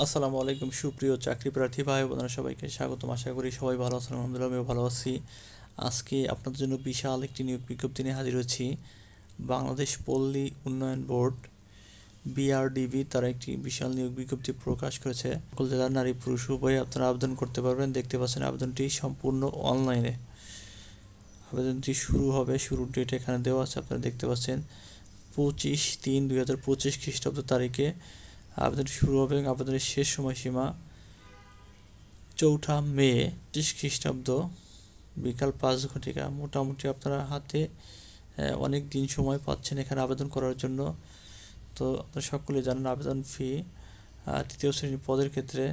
আসসালামু আলাইকুম, সুপ্রিয় চাকরি প্রার্থী ভাই বোনেরা, সবাইকে স্বাগতম। আশা করি সবাই ভালো আছেন, আলহামদুলিল্লাহ আমিও ভালো আছি। আজকে আপনাদের জন্য বিশাল একটি নিয়োগ বিজ্ঞপ্তি নিয়ে হাজির হচ্ছি বাংলাদেশ পল্লী উন্নয়ন বোর্ড, বিআরডিবি, তারা একটি বিশাল নিয়োগ বিজ্ঞপ্তি প্রকাশ করেছে। সকল জেলার নারী, পুরুষ, উভয়ে আপনারা আবেদন করতে পারবেন। দেখতে পাচ্ছেন আবেদনটি সম্পূর্ণ অনলাইনে। আবেদনটি শুরু হবে, শুরুর ডেট এখানে দেওয়া আছে, আপনারা দেখতে পাচ্ছেন পঁচিশ তিন দুই হাজার পঁচিশ খ্রিস্টাব্দ তারিখে। আবেদনটি শুরু হবে এবং আবেদনের শেষ সময়সীমা চৌঠা মে পঁচিশ খ্রিস্টাব্দ, বিকাল পাঁচ ঘটিকা। মোটামুটি আপনারা হাতে অনেক দিন সময় পাচ্ছেন এখানে আবেদন করার জন্য। তো আপনারা সকলে জানেন আবেদন ফি তৃতীয় শ্রেণির পদের ক্ষেত্রে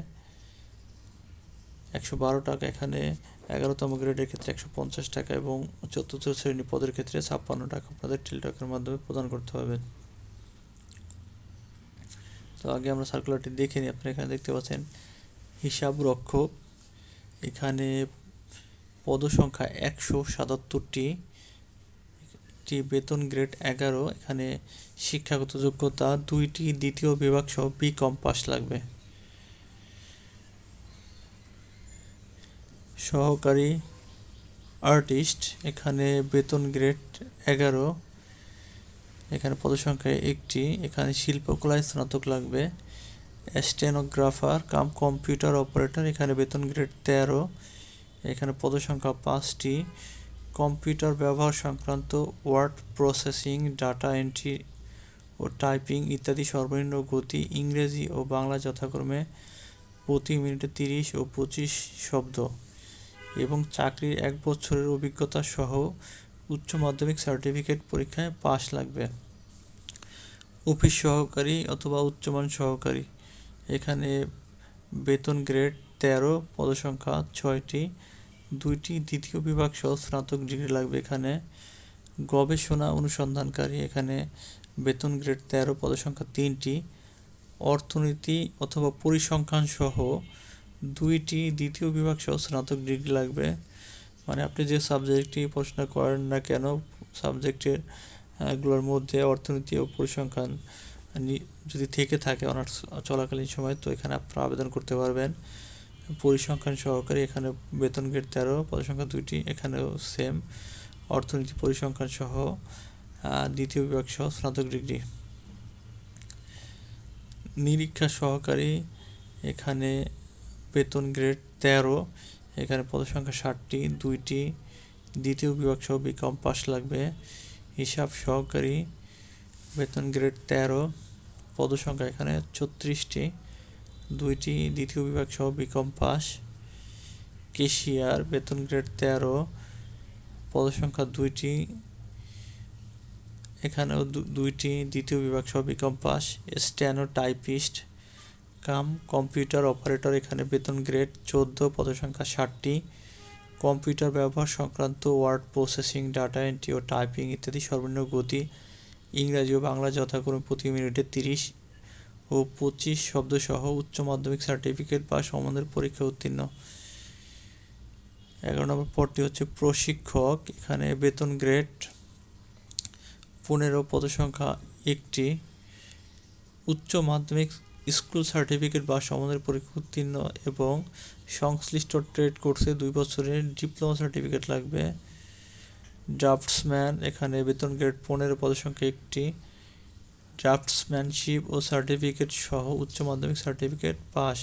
একশো বারো টাকা, এখানে এগারোতম গ্রেডের ক্ষেত্রে একশো পঞ্চাশ টাকা এবং চতুর্থ শ্রেণি পদের ক্ষেত্রে ছাপ্পান্ন টাকা। আপনাদের টেলিটকের মাধ্যমে প্রদান করতে হবে। তো আগে আমরা সার্কুলারটি দেখে নিই। আপনারা এখানে দেখতে পাচ্ছেন হিসাব রক্ষক। এখানে পদসংখ্যা একশো সাতাত্তরটি, একটি বেতন গ্রেড এগারো, এখানে শিক্ষাগত যোগ্যতা দুইটি, দ্বিতীয় বিভাগ সহ বি কম পাস লাগবে। সহকারী আর্টিস্ট এখানে বেতন গ্রেড এগারো এখানে পদসংখ্যা একটি, এখানে শিল্পকলায় স্নাতক লাগবে। স্টেনোগ্রাফার, কাম কম্পিউটার অপারেটর, এখানে বেতন গ্রেড তেরো, এখানে পদসংখ্যা পাঁচটি। কম্পিউটার ব্যবহার সংক্রান্ত ওয়ার্ড প্রসেসিং, ডাটা এন্ট্রি ও টাইপিং ইত্যাদি সর্বনিম্ন গতি ইংরেজি ও বাংলা যথাক্রমে প্রতি মিনিটে তিরিশ ও পঁচিশ শব্দ এবং চাকরির এক বছরের অভিজ্ঞতা সহ উচ্চ মাধ্যমিক সার্টিফিকেট পরীক্ষায় পাশ লাগবে। অফিস সহকারী অথবা উচ্চমান সহকারী। এখানে বেতন গ্রেড তেরো, পদসংখ্যা ছয়টি। দুইটি দ্বিতীয় বিভাগ সহ স্নাতক ডিগ্রি লাগবে এখানে। গবেষণা অনুসন্ধানকারী, এখানে বেতন গ্রেড তেরো, পদসংখ্যা তিনটি। অর্থনীতি অথবা পরিসংখ্যান সহ দুইটি দ্বিতীয় বিভাগ সহ স্নাতক ডিগ্রি লাগবে। মানে আপনি যে সাবজেক্টটি পড়াশোনা করেন না কেন সাবজেক্টেরগুলোর মধ্যে অর্থনীতি ও পরিসংখ্যান যদি থেকে থাকে অনার্স চলাকালীন সময়, তো এখানে আপনারা আবেদন করতে পারবেন। পরিসংখ্যান সহকারী এখানে বেতন গ্রেড তেরো পদসংখ্যা দুইটি, এখানেও সেম অর্থনীতি পরিসংখ্যান সহ দ্বিতীয় বিভাগ সহ স্নাতক ডিগ্রি নিরীক্ষা সহকারী এখানে বেতন গ্রেড তেরো এখানে পদসংখ্যা ষাটটি, দুইটি, দ্বিতীয় বিভাগ সহ বিকম পাস লাগবে। হিসাব সহকারী বেতন গ্রেড তেরো পদসংখ্যা এখানে ছত্রিশটি, দুইটি দ্বিতীয় বিভাগ সহ বিকম পাস কেশিয়ার বেতন গ্রেড তেরো পদসংখ্যা দুইটি, এখানেও দুইটি দ্বিতীয় বিভাগ সহ B Com pass steno typist cum, computer operator এখানে বেতন গ্রেড চোদ্দ, পদসংখ্যা ষাটটি। কম্পিউটার ব্যবহার সংক্রান্ত ওয়ার্ড প্রসেসিং, ডাটা এন্ট্রি ও টাইপিং ইত্যাদি সর্বনিম্ন গতি। ইংরাজি ও বাংলা যথাক্রমে প্রতি মিনিটে তিরিশ ও পঁচিশ শব্দসহ উচ্চ মাধ্যমিক সার্টিফিকেট বা সমানের পরীক্ষা উত্তীর্ণ। এগারো নম্বর পদটি হচ্ছে প্রশিক্ষক। এখানে বেতন গ্রেড পনেরো, পদসংখ্যা একটি। উচ্চ মাধ্যমিক স্কুল সার্টিফিকেট বা সমানের পরীক্ষা উত্তীর্ণ এবং সংশ্লিষ্ট ট্রেড কোর্সে দুই বছরের ডিপ্লোমা সার্টিফিকেট লাগবে। ড্রাফটসম্যান, এখানে বেতন গ্রেড পনেরো পদসংখ্যা একটি। ড্রাফটসম্যানশিপ ও সার্টিফিকেট সহ উচ্চ মাধ্যমিক সার্টিফিকেট পাস।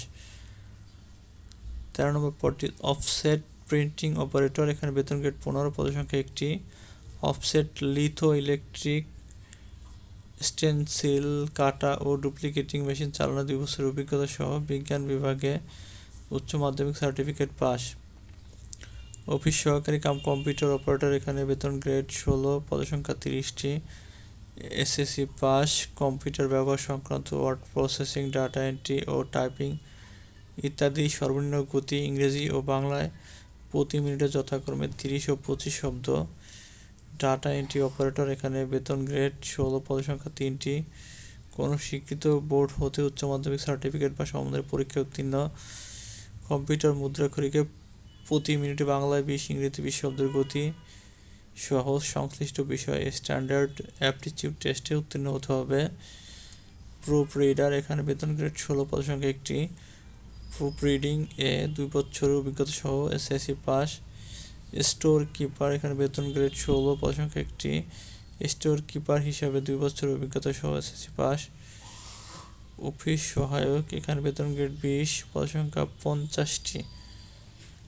তেরো নম্বর পদটি, অফসেট প্রিন্টিং অপারেটর, এখানে বেতন গ্রেড পনেরো পদসংখ্যা একটি। অফসেট লিথো ইলেকট্রিক স্টেনসিল, কাটা ও ডুপ্লিকেটিং মেশিন চালানো দুই বছরের অভিজ্ঞতা সহ বিজ্ঞান বিভাগে উচ্চ মাধ্যমিক সার্টিফিকেট পাস। অফিস সহকারী কাম কম্পিউটার অপারেটর এখানে বেতন গ্রেড ষোলো, পদসংখ্যা তিরিশটি, এসএসসি পাস, কম্পিউটার ব্যবহার সংক্রান্ত ওয়ার্ড প্রসেসিং, ডাটা এন্ট্রি ও টাইপিং ইত্যাদি সর্বনিম্ন গতি ইংরেজি ও বাংলায় প্রতি মিনিটে যথাক্রমে তিরিশ ও পঁচিশ শব্দ। ডাটা এন্ট্রি অপারেটর এখানে বেতন গ্রেড, ষোলো পদসংখ্যা তিনটি। কোনো স্বীকৃত বোর্ড হতে উচ্চ মাধ্যমিক সার্টিফিকেট বা সম্বন্ধের পরীক্ষা উত্তীর্ণ। কম্পিউটার মুদ্রাক্ষরিকে প্রতি মিনিটে বাংলায় বিশ ইংরেজি বিশ শব্দের গতি সহ সংশ্লিষ্ট বিষয়ে স্ট্যান্ডার্ড অ্যাপটিচিউড টেস্টে উত্তীর্ণ হতে হবে। প্রুফ রিডার, এখানে বেতন গ্রেড, ষোলো পদ সংখ্যা একটি। প্রুফ রিডিং এ দুই বছরের অভিজ্ঞতা সহ এসএসসি পাস। স্টোর কিপার এখানে বেতন গ্রেড ষোলো পদ সংখ্যা একটি স্টোর কিপার হিসাবে দুই বছরের অভিজ্ঞতা সহ এসএসসি পাস। অফিস সহায়ক, এখানে বেতন গ্রেড বিশ পদ সংখ্যা পঞ্চাশটি।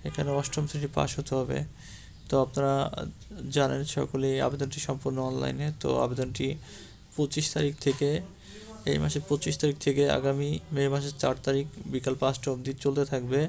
এখানে অষ্টম শ্রেণি পাস হতে হবে। তো আপনারা জানেন সকলেই আবেদনটি সম্পূর্ণ অনলাইনে। তো আবেদনটি পঁচিশ তারিখ থেকে, এই মাসের পঁচিশ তারিখ থেকে আগামী মে মাসের চার তারিখ বিকাল পাঁচটা অবধি চলতে থাকবে।